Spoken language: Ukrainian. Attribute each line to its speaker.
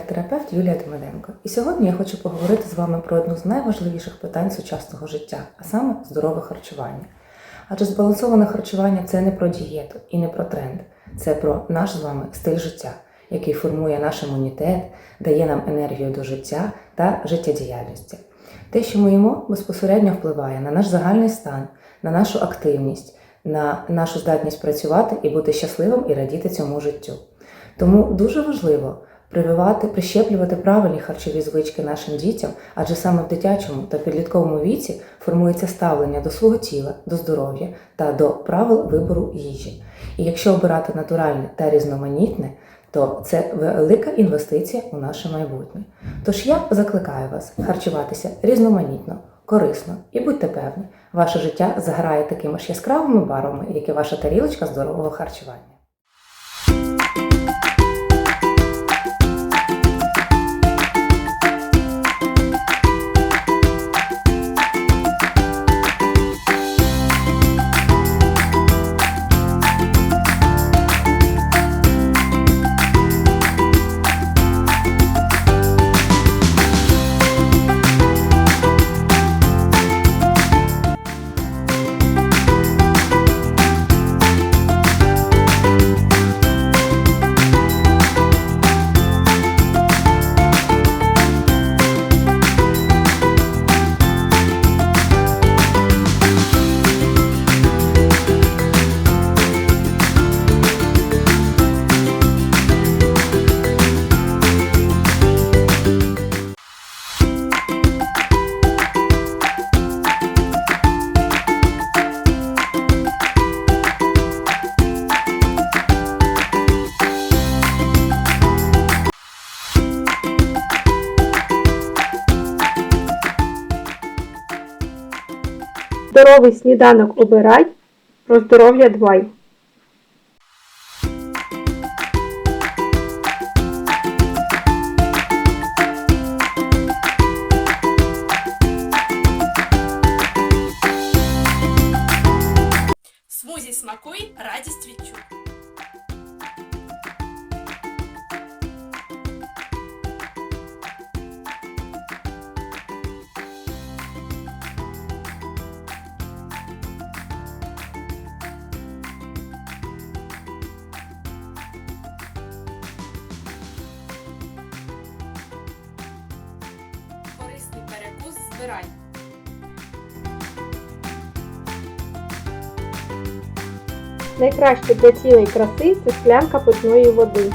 Speaker 1: терапевт Юлія Тимоненко. І сьогодні я хочу поговорити з вами про одну з найважливіших питань сучасного життя, а саме здорове харчування. Адже збалансоване харчування це не про дієту і не про тренд, це про наш з вами стиль життя, який формує наш імунітет, дає нам енергію до життя та життєдіяльності. Те, що ми їмо, безпосередньо впливає на наш загальний стан, на нашу активність, на нашу здатність працювати і бути щасливим і радіти цьому життю. Тому дуже важливо прививати, прищеплювати правильні харчові звички нашим дітям, адже саме в дитячому та підлітковому віці формується ставлення до свого тіла, до здоров'я та до правил вибору їжі. І якщо обирати натуральне та різноманітне, то це велика інвестиція у наше майбутнє. Тож я закликаю вас харчуватися різноманітно, корисно і будьте певні, ваше життя заграє такими ж яскравими барвами, як і ваша тарілочка здорового харчування.
Speaker 2: Здоровий сніданок обирай, про здоров'я дбай.
Speaker 3: Смузі смакуй, радість відчуй. Збирай.
Speaker 2: Найкраще для цілої краси це склянка питної води.